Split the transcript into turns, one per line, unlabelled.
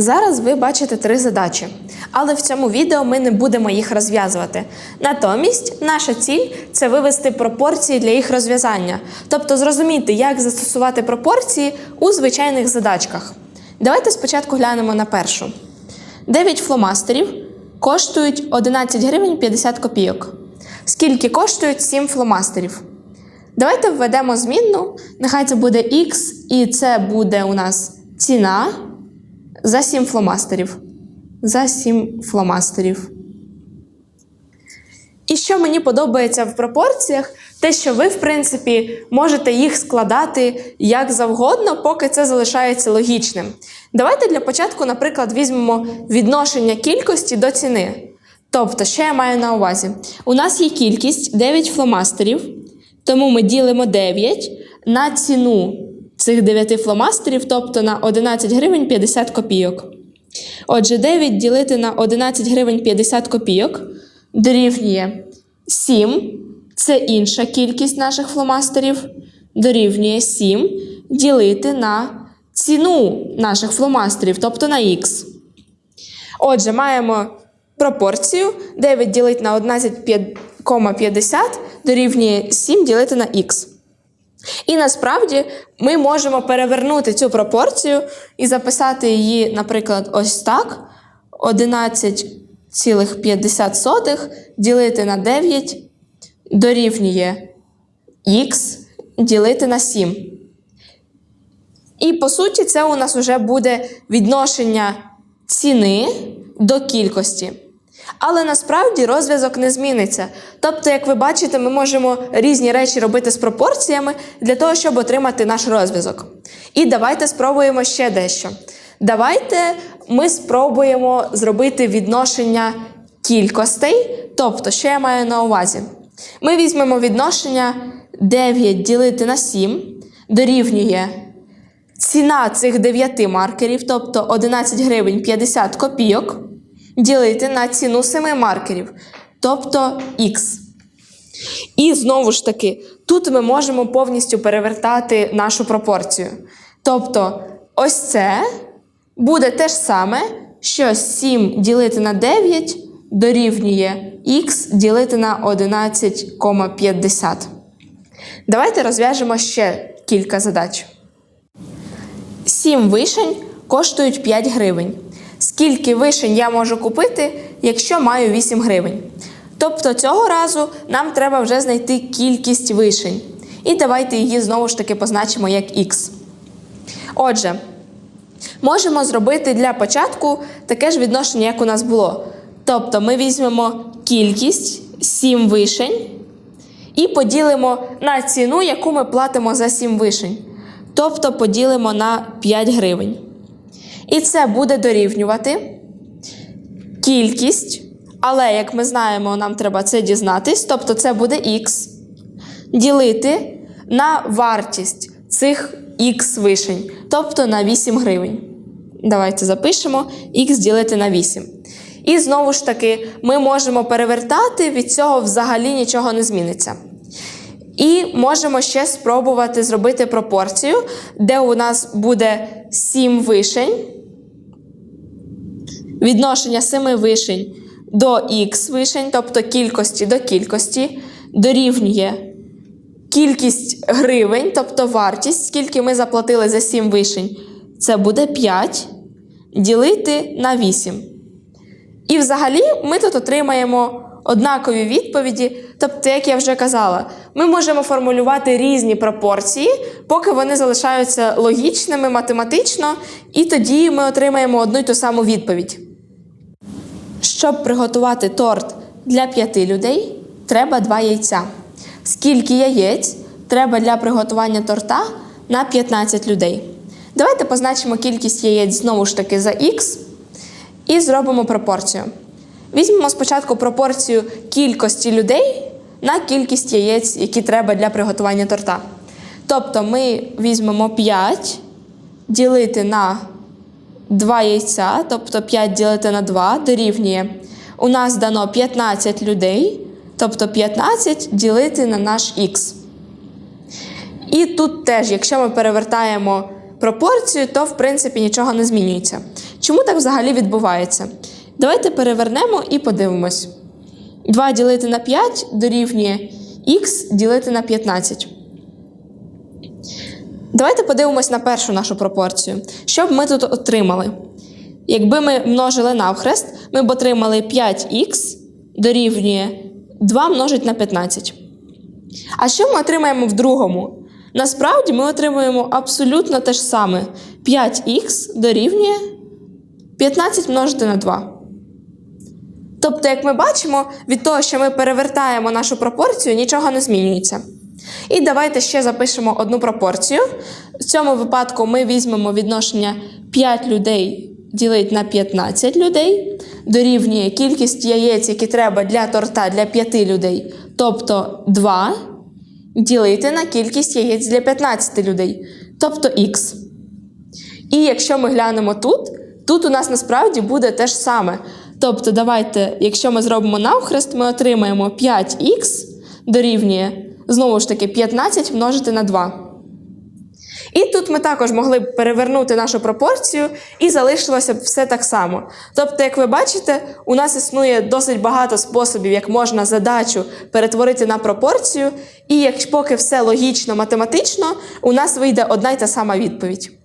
Зараз ви бачите три задачі, але в цьому відео ми не будемо їх розв'язувати. Натомість, наша ціль це вивести пропорції для їх розв'язання, тобто зрозуміти, як застосувати пропорції у звичайних задачках. Давайте спочатку глянемо на першу. 9 фломастерів коштують 11 гривень 50 копійок. Скільки коштують 7 фломастерів? Давайте введемо змінну. Нехай це буде X, і це буде у нас ціна за 7 фломастерів. За 7 фломастерів. І що мені подобається в пропорціях, те, що ви, в принципі, можете їх складати як завгодно, поки це залишається логічним. Давайте для початку, наприклад, візьмемо відношення кількості до ціни. Тобто, що я маю на увазі? У нас є кількість 9 фломастерів, тому ми ділимо 9 на ціну цих 9 фломастерів, тобто на 11 гривень 50 копійок. Отже, 9 ділити на 11 гривень 50 копійок дорівнює 7. Це інша кількість наших фломастерів. Дорівнює 7 ділити на ціну наших фломастерів, тобто на х. Отже, маємо пропорцію 9 ділити на 11,50 дорівнює 7 ділити на х. І насправді ми можемо перевернути цю пропорцію і записати її, наприклад, ось так: 11,50 ділити на 9 дорівнює х ділити на 7. І по суті, це у нас вже буде відношення ціни до кількості. Але насправді розв'язок не зміниться. Тобто, як ви бачите, ми можемо різні речі робити з пропорціями для того, щоб отримати наш розв'язок. І давайте спробуємо ще дещо. Давайте ми спробуємо зробити відношення кількостей. Тобто, що я маю на увазі? Ми візьмемо відношення 9 ділити на 7 дорівнює ціна цих 9 маркерів, тобто 11 гривень 50 копійок ділити на ціну 7 маркерів, тобто х. І знову ж таки, тут ми можемо повністю перевертати нашу пропорцію. Тобто, ось це буде те ж саме, що 7 ділити на 9 дорівнює х ділити на 11,50. Давайте розв'яжемо ще кілька задач. 7 вишень коштують 5 гривень. Скільки вишень я можу купити, якщо маю 8 гривень? Тобто цього разу нам треба вже знайти кількість вишень. І давайте її знову ж таки позначимо як х. Отже, можемо зробити для початку таке ж відношення, як у нас було. Тобто ми візьмемо кількість 7 вишень і поділимо на ціну, яку ми платимо за 7 вишень. Тобто поділимо на 5 гривень. І це буде дорівнювати кількість, але, як ми знаємо, нам треба це дізнатись, тобто це буде х, ділити на вартість цих х вишень, тобто на 8 гривень. Давайте запишемо х ділити на 8. І знову ж таки, ми можемо перевертати, від цього взагалі нічого не зміниться. І можемо ще спробувати зробити пропорцію, де у нас буде 7 вишень, відношення 7 вишень до х вишень, тобто кількості до кількості, дорівнює кількість гривень, тобто вартість, скільки ми заплатили за 7 вишень, це буде 5 ділити на 8. І взагалі ми тут отримаємо однакові відповіді. Тобто, як я вже казала, ми можемо формулювати різні пропорції, поки вони залишаються логічними математично, і тоді ми отримаємо одну й ту саму відповідь. Щоб приготувати торт для п'яти людей, треба два яйця. Скільки яєць треба для приготування торта на 15 людей? Давайте позначимо кількість яєць знову ж таки за х і зробимо пропорцію. Візьмемо спочатку пропорцію кількості людей на кількість яєць, які треба для приготування торта. Тобто ми візьмемо 5 ділити на 2 яйця, тобто 5 ділити на 2 дорівнює. У нас дано 15 людей, тобто 15 ділити на наш х. І тут теж, якщо ми перевертаємо пропорцію, то в принципі нічого не змінюється. Чому так взагалі відбувається? Давайте перевернемо і подивимось. 2 ділити на 5 дорівнює х ділити на 15. Давайте подивимось на першу нашу пропорцію. Що б ми тут отримали? Якби ми множили навхрест, ми б отримали 5х дорівнює 2 множить на 15. А що ми отримаємо в другому? Насправді ми отримуємо абсолютно те ж саме. 5х дорівнює 15 множити на 2. Тобто, як ми бачимо, від того, що ми перевертаємо нашу пропорцію, нічого не змінюється. І давайте ще запишемо одну пропорцію. В цьому випадку ми візьмемо відношення 5 людей ділить на 15 людей, дорівнює кількість яєць, які треба для торта для 5 людей, тобто 2 ділити на кількість яєць для 15 людей, тобто х. І якщо ми глянемо тут, тут у нас насправді буде те ж саме. Тобто, давайте, якщо ми зробимо навхрест, ми отримаємо 5х дорівнює, знову ж таки, 15 множити на 2. І тут ми також могли б перевернути нашу пропорцію і залишилося б все так само. Тобто, як ви бачите, у нас існує досить багато способів, як можна задачу перетворити на пропорцію, і як поки все логічно, математично, у нас вийде одна й та сама відповідь.